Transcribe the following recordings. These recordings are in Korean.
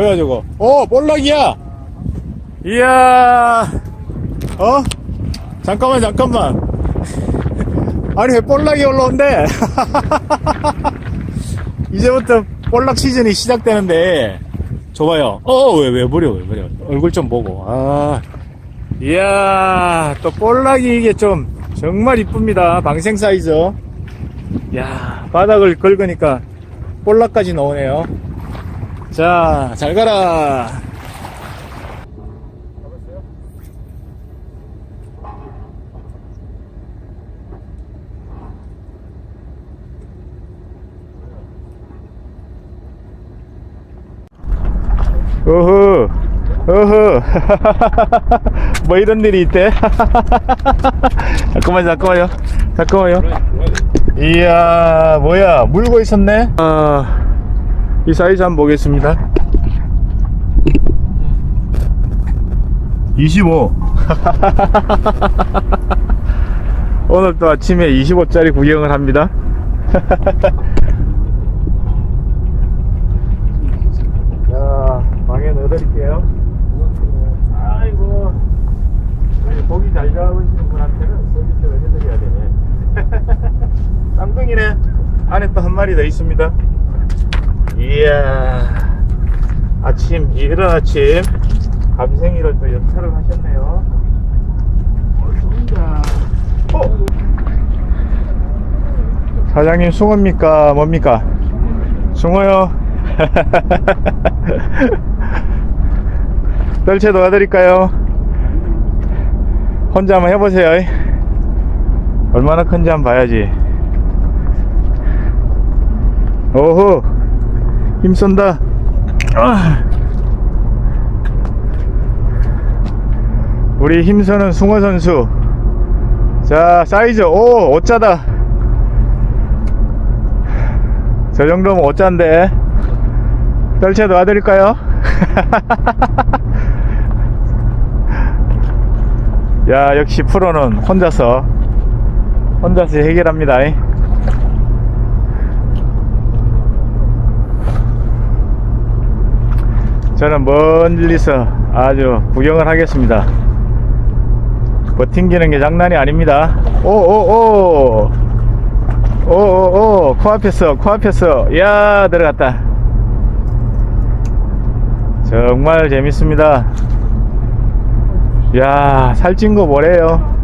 뭐야 저거? 어 볼락이야. 이야. 어? 잠깐만 잠깐만. 아니 왜 볼락이 올라온대? 이제부터 볼락 시즌이 시작되는데 줘봐요. 어왜 왜 버려 왜 버려? 얼굴 좀 보고. 아. 이야 또 볼락이 이게 좀 정말 이쁩니다. 방생 사이즈. 야 바닥을 긁으니까 볼락까지 나오네요. 자, 잘 가라. 어허, 어허. 뭐 이런 일이 있대? 잠깐만, 잠깐만요. 잠깐만요. 이야, 뭐야, 물고 있었네? 아, 이 사이즈 한번 보겠습니다. 25. 오늘 또 아침에 25짜리 구경을 합니다. 자, 방에 넣어드릴게요. 아이고, 고기 잘 잡으시는 분한테는 서비스를 해드려야 되네. 쌍둥이네. 안에 또 한 마리 더 있습니다. 이야, 아침, 이른 아침, 감생이를 또 연차를 하셨네요. 어, 좋습니다. 어? 사장님 숭어입니까? 뭡니까? 숭어요. 떨채 도와드릴까요? 혼자 한번 해보세요. 얼마나 큰지 한번 봐야지. 오호, 힘쓴다. 아. 우리 힘쓰는 숭어 선수. 자, 사이즈, 오, 어짜다. 저 정도면 어짠데. 떨채 도와드릴까요? 야, 역시 프로는 혼자서, 혼자서 해결합니다. 저는 멀리서 아주 구경을 하겠습니다. 버팅기는 게 장난이 아닙니다. 오오오 오오오 코앞에서 코앞에서 야 들어갔다. 정말 재밌습니다. 야 살찐 거 뭐래요?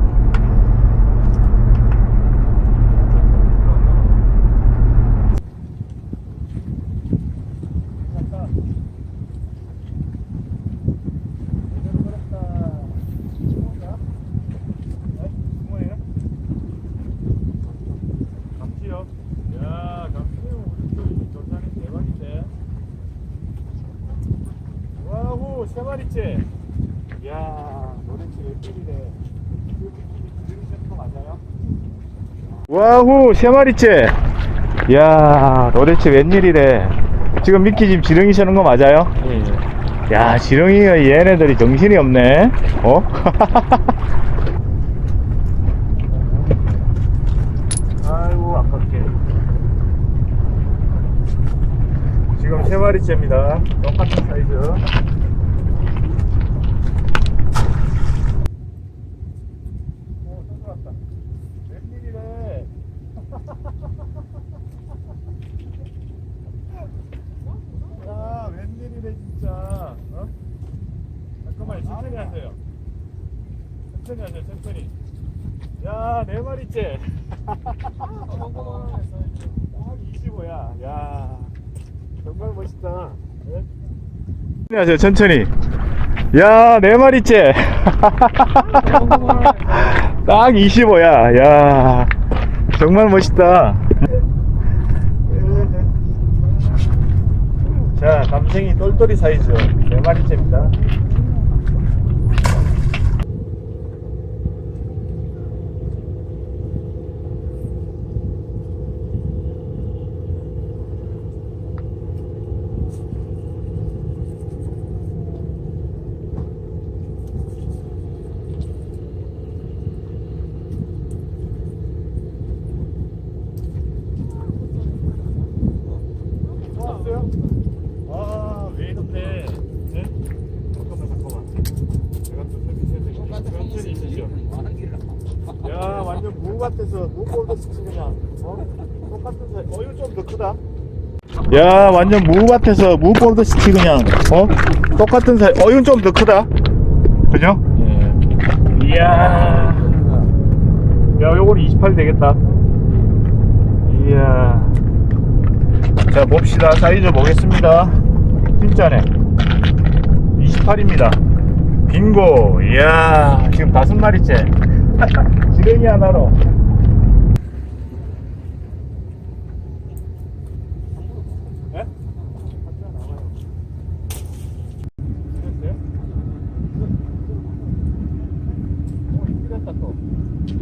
야, 감치요. 우리 조상이 대박인데. 와우, 세 마리째. 야, 도대체 몇 필이래. 들으셨는 거 맞아요? 와우, 세 마리째. 야, 도대체 웬일이래. 지금 미끼 지금 지렁이 서는 거 맞아요? 야, 지렁이가 얘네들이 정신이 없네. 어? 아이고, 아깝게. 지금 세 마리째입니다. 똑같은 사이즈. 오, 또 들어왔다. 웬일이래. 야, 웬일이래, 진짜. 어? 잠깐만, 천천히 하세요. 천천히 하세요, 천천히. 야, 네 마리째. 한 25야. 야, 정말 멋있다. 네? 안녕하세요, 천천히. 야, 네 마리째. 딱 25야. 야, 정말 멋있다. 자, 감생이 똘똘이 사이즈 네 마리째입니다. 왔어요? 아, 왜 이런데? 네? 잠깐만, 잠깐만. 제가 또 서비스해서 천천히 있으시오. 야, 완전 무 같아서 무볼더스치 그냥. 어? 똑같은 사이. 어, 이거 좀더 크다. 야, 완전 무 같아서 무볼더스치 그냥. 어? 똑같은 사이. 어, 이건 좀 더 크다. 그죠? 예. 이야. 야, 요거는 28 되겠다. 이야. 자 봅시다 사이즈 보겠습니다 진짜네 28입니다 빙고 이야 지금 다섯 마리째 지렁이 하나로 예?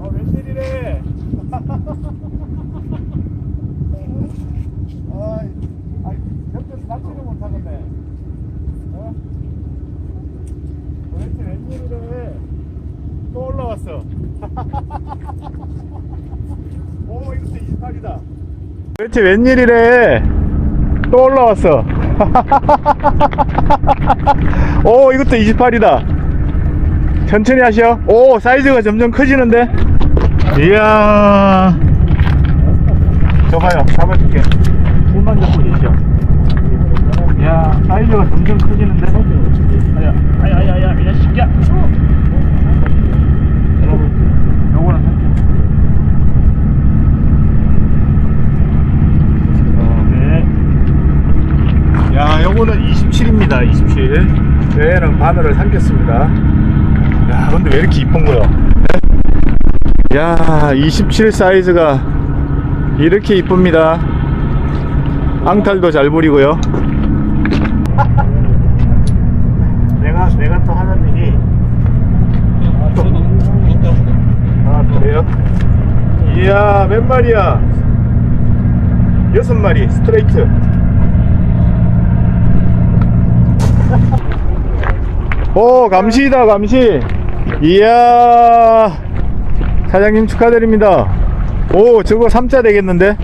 아 웬일이래 아이, 아이, 옆에서 납치를 못하겠네. 어? 도대체 웬일이래. 또 올라왔어. 오, 이것도 28이다. 도대체 웬일이래. 또 올라왔어. 오, 이것도 28이다. 천천히 하셔. 오, 사이즈가 점점 커지는데. 이야. 저봐요. 잡아줄게. 손만 잡고 계시오. 야, 사이즈가 점점 커지는데? 아야, 아야, 아야, 아야, 이 자식이야! 여러분, 요거는 살짝. 어, 네. 야, 요거는 27입니다, 27. 얘는 바늘을 삼켰습니다. 야, 근데 왜 이렇게 이쁜 거야? 네? 야, 27 사이즈가 이렇게 이쁩니다. 앙탈도 잘 부리고요. 내가 내가 또 하는 일이 아 그래요? 이야 몇 마리야? 여섯 마리 스트레이트. 오 감시다 감시. 이야 사장님 축하드립니다. 오 저거 3자 되겠는데?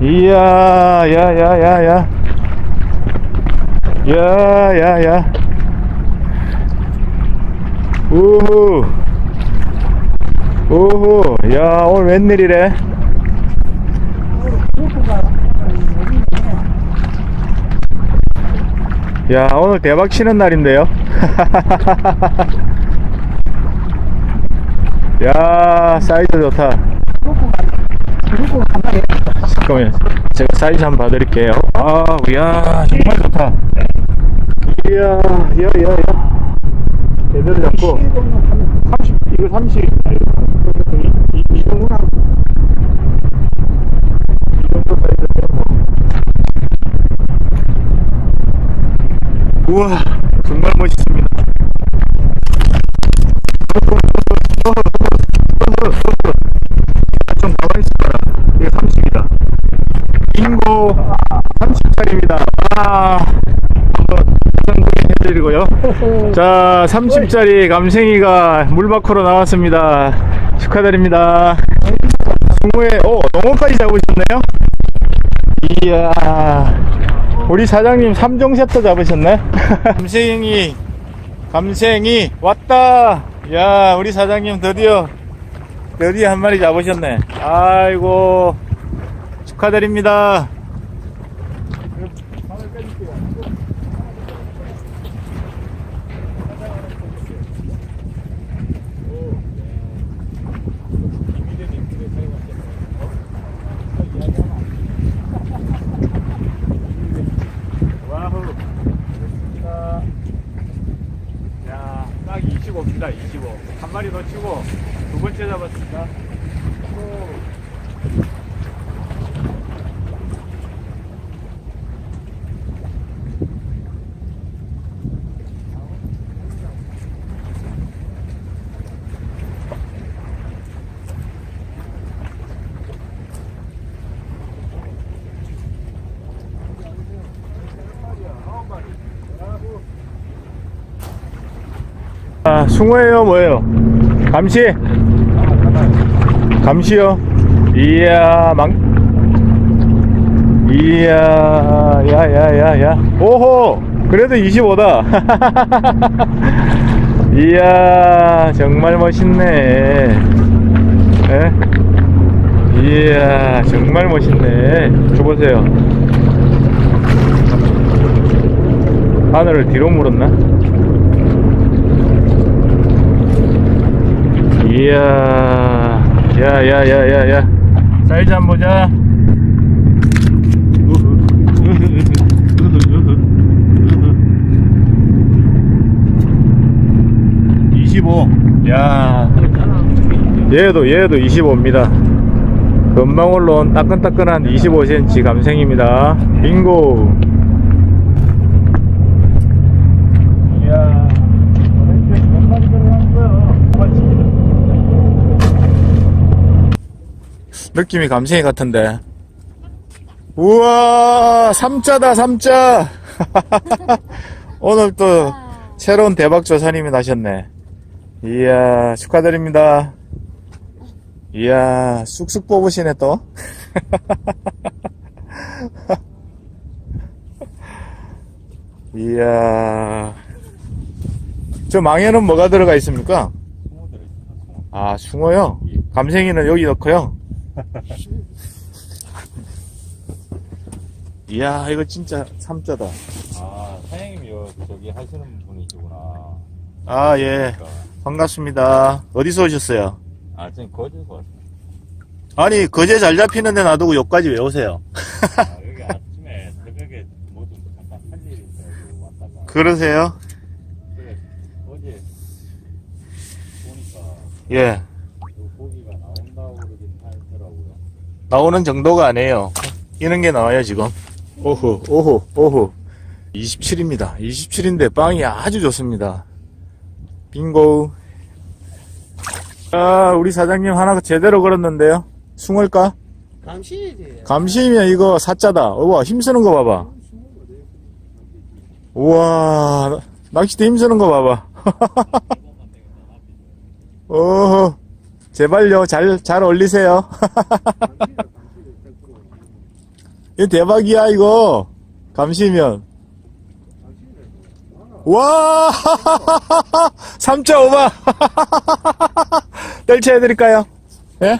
이야, 야, 야, 야, 야. 야, 야, 야. 우후. 우후. 야, 오늘 웬일이래? 야, 오늘 대박 치는 날인데요? 야, 사이즈 좋다. 잠깐만요. 제가 사이즈 한번 봐드릴게요. 아, 이야, 정말 좋다. 이야, 이야. 제대로 잡고. 30, 이거 30. 아, 이거 이, 이, 이 정도나. 이 정도 사이즈면 뭐. 우와, 정말 멋있습니다. 좀 가만히 있어라. 이게 30이다. 빙고 30짜리입니다. 아, 한번 해드리고요. 자, 30짜리 감생이가 물 밖으로 나왔습니다. 축하드립니다. 숭어에, 오, 농어까지 잡으셨네요? 이야. 우리 사장님 3종 세트 잡으셨네? 감생이, 감생이 왔다! 야, 우리 사장님 드디어, 드디어 한 마리 잡으셨네. 아이고, 축하드립니다. 와우. 좋습니다. 야, 딱 25입니다, 25. 한 마리 더 치고, 두 번째 잡았습니다. 오. 아, 숭어예요, 뭐예요? 감시? 감시요? 이야, 망, 이야, 야, 야, 야, 야. 오호! 그래도 25다. 이야, 정말 멋있네. 예? 이야, 정말 멋있네. 줘보세요. 하늘을 뒤로 물었나? 이야, 야, 야, 야, 야, 야. 사이즈 한번 보자. 25. 야, 얘도, 얘도 25입니다. 금방 올라온 따끈따끈한 25cm 감생입니다. 빙고. 이야, 도대체 몇 마리 들어간 거야? 느낌이 감생이 같은데. 우와, 삼자다, 삼자. 오늘 또 새로운 대박 조사님이 나셨네. 이야, 축하드립니다. 이야, 쑥쑥 뽑으시네, 또. 이야. 저 망에는 뭐가 들어가 있습니까? 아, 숭어요? 감생이는 여기 넣고요. 이야, 이거 진짜 삼자다. 아, 사장님이 요 저기 하시는 분이시구나. 아, 예. 반갑습니다. 어디서 오셨어요? 아, 지금 거제서 왔어요. 아니, 거제 잘 잡히는 데 놔두고 여기까지 왜 오세요? 아, 여기 아침에 새벽에 뭐좀 잠깐 할 일이 있어가지고 왔다가. 그러세요? 그래, 어제 보니까 예. 요 고기가 나온다고 그러긴 하더라고요. 나오는 정도가 아니에요. 이런 게 나와요, 지금. 오후, 오후, 오후. 27입니다. 27인데 빵이 아주 좋습니다. 빙고. 아, 우리 사장님 하나 제대로 걸었는데요. 숭어일까? 감시지. 감시면 이거 사자다. 우와, 힘쓰는 거 봐봐. 우와, 낚싯대 힘쓰는 거 봐봐. 어허, 제발요, 잘, 잘 올리세요. 이거 대박이야, 이거. 감시면. 와! 3.5만! 떨쳐 해드릴까요? 예?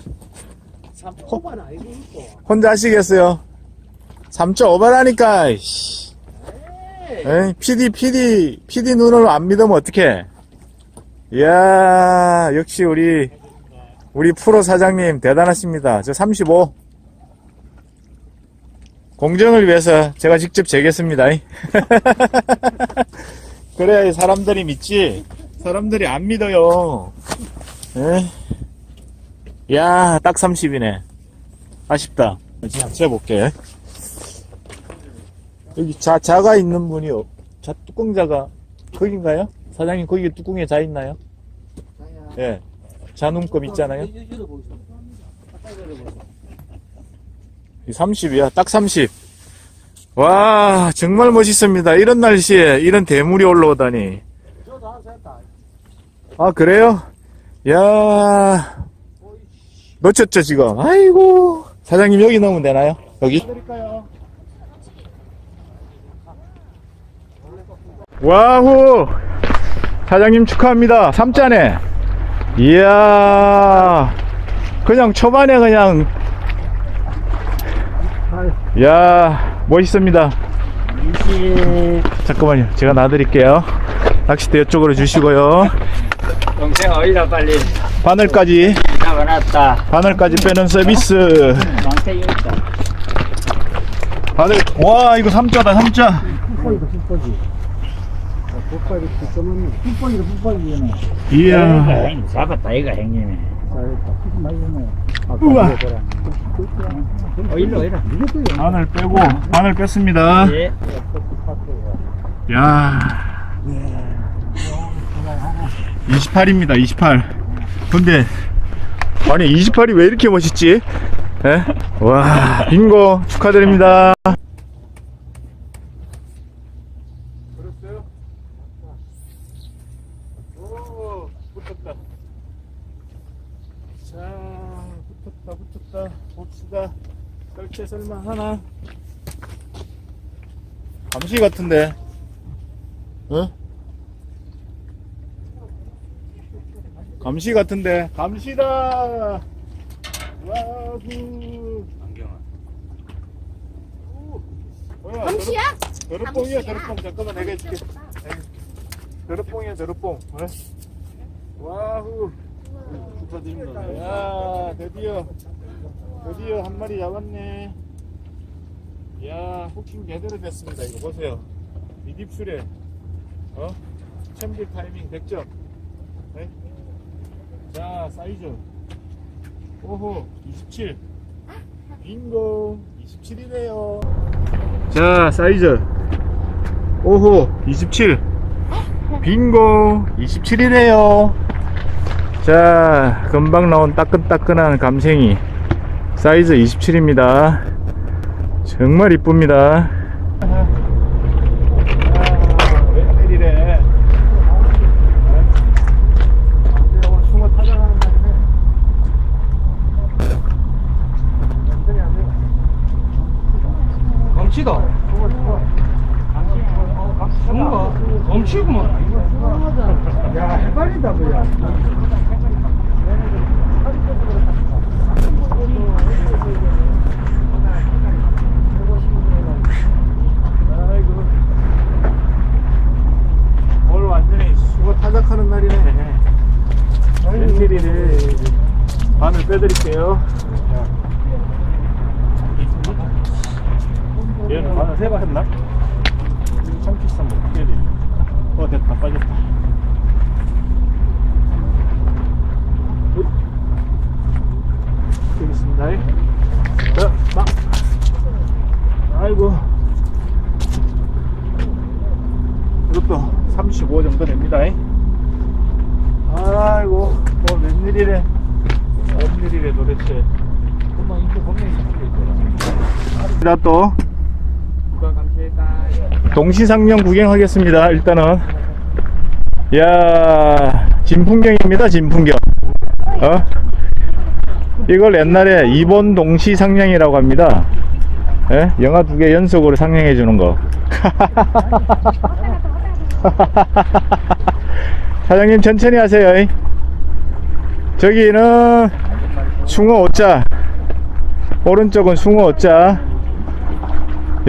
삼포만 아니고 있고. 혼자 하시겠어요? 3.5바라니까, 씨. 에이, PD, PD, PD 눈을 안 믿으면 어떡해. 이야, 역시 우리, 우리 프로 사장님 대단하십니다. 저 35. 공정을 위해서 제가 직접 재겠습니다. 그래야 이 사람들이 믿지. 사람들이 안 믿어요. 에? 야, 딱 30이네. 아쉽다. 그냥 재볼게. 여기 자, 자가 있는 분이요. 자, 뚜껑 자가, 거긴가요? 사장님, 거기 뚜껑에 자 있나요? 예. 자눈금 있잖아요. 여기도 보이죠. 가까이 내려보세요. 30이야. 딱 30. 와, 정말 멋있습니다. 이런 날씨에 이런 대물이 올라오다니. 아, 그래요? 야 놓쳤죠, 지금? 아이고. 사장님, 여기 넣으면 되나요? 여기? 와후! 사장님 축하합니다. 3자네. 이야, 그냥 초반에 그냥, 이야, 멋있습니다. 잠깐만요. 제가 놔드릴게요. 낚싯대 이쪽으로 주시고요. 동생 어디다 빨리 바늘까지, 잡아놨다. 바늘까지 빼는 서비스. 바늘, 와, 이거 3자다, 3자. 이야. 형님 잡았다 이거 형님이. 잘했다 맛있네 우와. 어 일로 이리. 바늘 빼고, 바늘 뺐습니다. 예. 야 28입니다 28 근데 아니 28이 왜 이렇게 멋있지 에? 와 빙고 축하드립니다 그랬어요? 오 붙었다 자 붙었다 붙었다 봅시다 썰채 설마 하나? 감시 같은데. 어? 감시 같은데. 감시다! 와후 안경아. 뭐야 감시야? 더럽뽕이야? 더럽뽕. 잠깐만 내가 해줄게. 더럽뽕이야 더럽뽕. 어? 와후 축하드립니다 야 드디어 드디어 한 마리 잡았네. 야 후킹 제대로 됐습니다. 이거 보세요. 미딥술에 어? 챔질 타이밍 100점 네? 자 사이즈. 오호 27 빙고 27이네요. 자 사이즈. 오호 27 빙고 27이네요. 자 금방 나온 따끈따끈한 감생이 사이즈 27입니다. 정말 이쁩니다. 감치다. 뭔가 감치구만. 야 해발이다 그야 아이고 오늘 완전히 숭어 타작하는 날이네. 웬일이래 바늘 빼드릴게요. 얘는 바늘 세번 했나? 참치스 한번 빼야 돼. 어 됐다 빠졌다 되겠습니다 자, 막 아이고 이것도 35 정도 됩니다 아이고 뭐 웬일이래 웬일이래 도대체 엄마 이거 분명히 잡혀 있더라 자, 또? 동시상령 구경하겠습니다. 일단은 야 진풍경입니다. 진풍경. 어? 이걸 옛날에 이번 동시상령이라고 합니다. 예? 영화 두 개 연속으로 상영해 주는 거. 사장님 천천히 하세요. 이. 저기는 숭어 5자. 오른쪽은 숭어 5자.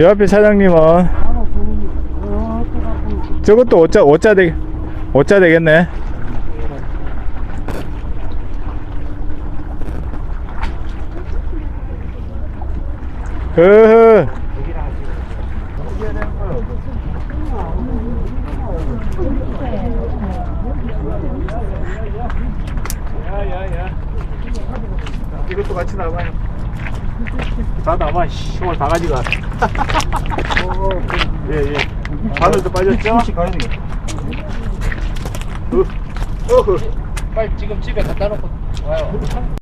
요 앞에 사장님은 저것도 5자 5자 되 5자 되겠네. 야야야. 이것도 같이 나와요. 다 남아, 씨, 오늘 다 가지가. 예, 예. 바늘도 빠졌죠? 가야 되겠다 어, 어, 빨리 지금 집에 갖다 놓고 와요